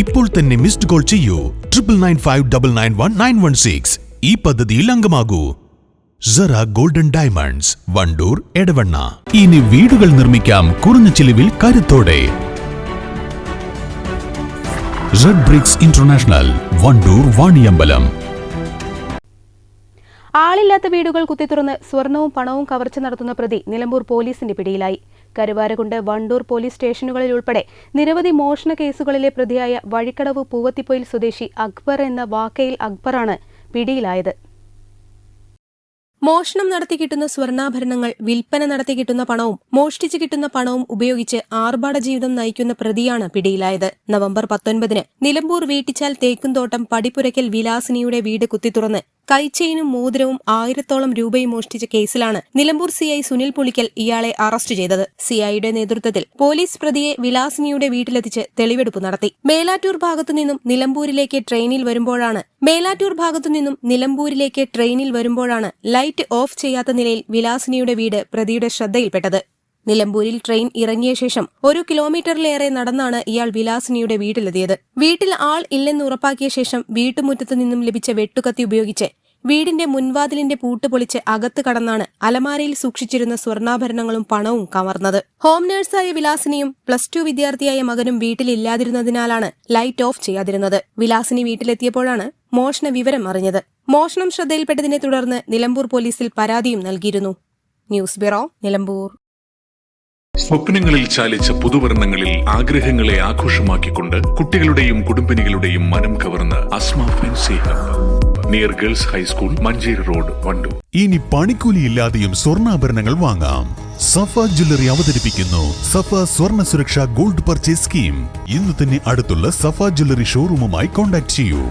ഇപ്പോൾ തന്നെ missed call ചെയ്യൂ. Triple nine five double nine one nine one six ഈ പദ്ധതിയിൽ അംഗമാകൂ. Sara golden diamonds Wandoor Edavanna. ഇനി വീടുകൾ നിർമ്മിക്കാം കുറഞ്ഞ ചിലവിൽ കരുത്തോടെ. Red bricks international Wandoor Vaniyambalam. ആളില്ലാത്ത വീടുകൾ കുത്തിത്തുറന്ന് സ്വർണവും പണവും കവർച്ച നടത്തുന്ന പ്രതി നിലമ്പൂർ പോലീസിന്റെ പിടിയിലായി. കരുവാരകുണ്ട് വണ്ടൂർ പോലീസ് സ്റ്റേഷനുകളിൽ ഉൾപ്പെടെ നിരവധി മോഷണ കേസുകളിലെ പ്രതിയായ വഴിക്കടവ് പൂവത്തിപ്പൊയിൽ സ്വദേശി അക്ബർ എന്ന വാക്കയിൽ അക്ബറാണ് പിടിയിലായത്. മോഷണം നടത്തി കിട്ടുന്ന സ്വർണാഭരണങ്ങൾ വിൽപ്പന നടത്തി കിട്ടുന്ന പണവും മോഷ്ടിച്ചു കിട്ടുന്ന പണവും ഉപയോഗിച്ച് ആർഭാട ജീവിതം നയിക്കുന്ന പ്രതിയാണ് പിടിയിലായത്. നവംബർ പത്തൊൻപതിന് നിലമ്പൂർ വീട്ടിച്ചാൽ തേക്കുംതോട്ടം പടിപ്പുരയ്ക്കൽ വിലാസിനിയുടെ വീട് കുത്തിത്തുറന്ന് കൈച്ചെയിനും മോതിരവും ആയിരത്തോളം രൂപയും മോഷ്ടിച്ച കേസിലാണ് നിലമ്പൂർ സിഐ സുനിൽ പുളിക്കൽ ഇയാളെ അറസ്റ്റ് ചെയ്തത്. സിഐയുടെ നേതൃത്വത്തിൽ പോലീസ് പ്രതിയെ വിലാസിനിയുടെ വീട്ടിലെത്തിച്ച് തെളിവെടുപ്പ് നടത്തി. മേലാറ്റൂർ ഭാഗത്തുനിന്നും നിലമ്പൂരിലേക്ക് ട്രെയിനിൽ വരുമ്പോഴാണ് മേലാറ്റൂർ ഭാഗത്തുനിന്നും നിലമ്പൂരിലേക്ക് ട്രെയിനിൽ വരുമ്പോഴാണ് ലൈറ്റ് ഓഫ് ചെയ്യാത്ത നിലയിൽ വിലാസിനിയുടെ വീട് പ്രതിയുടെ ശ്രദ്ധയിൽപ്പെട്ടത്. നിലമ്പൂരിൽ ട്രെയിൻ ഇറങ്ങിയ ശേഷം ഒരു കിലോമീറ്ററിലേറെ നടന്നാണ് ഇയാൾ വിലാസിനിയുടെ വീട്ടിലെത്തിയത്. വീട്ടിൽ ആൾ ഇല്ലെന്ന് ഉറപ്പാക്കിയ ശേഷം വീട്ടുമുറ്റത്തു നിന്നും ലഭിച്ച വെട്ടുകത്തി ഉപയോഗിച്ച് വീടിന്റെ മുൻവാതിലിന്റെ പൂട്ട് പൊളിച്ച് അകത്ത് കടന്നാണ് അലമാരയിൽ സൂക്ഷിച്ചിരുന്ന സ്വർണാഭരണങ്ങളും പണവും കവർന്നത്. ഹോം നഴ്സായ വിലാസിനിയും പ്ലസ് ടു വിദ്യാർത്ഥിയായ മകനും വീട്ടിലില്ലാതിരുന്നതിനാലാണ് ലൈറ്റ് ഓഫ് ചെയ്യാതിരുന്നത്. വിലാസിനി വീട്ടിലെത്തിയപ്പോഴാണ് മോഷണ വിവരം അറിഞ്ഞത്. മോഷണം ശ്രദ്ധയിൽപ്പെട്ടതിനെ തുടർന്ന് നിലമ്പൂർ പോലീസിൽ പരാതിയും നൽകിയിരുന്നു. News bureau Nilambur. സ്വപ്നങ്ങളിൽ ചാലിച്ച പുതുവർണങ്ങളിൽ ആഗ്രഹങ്ങളെ ആഘോഷമാക്കിക്കൊണ്ട് കുട്ടികളുടെയും കുടുംബിനികളുടെയും മനം കവർന്ന് Asma fancy hub near girls high school Manjeri road Wandoor ഇനി പണിക്കൂലിയില്ലാതെയും സ്വർണാഭരണങ്ങൾ വാങ്ങാം. സഫ ജ്വല്ലറി അവതരിപ്പിക്കുന്നു. സഫ സ്വർണ സുരക്ഷ ഗോൾഡ് പർച്ചേസ് സ്കീം. ഇന്ന് തന്നെ അടുത്തുള്ള സഫ ജ്വല്ലറി ഷോറൂമുമായി കോൺടാക്ട് ചെയ്യൂ.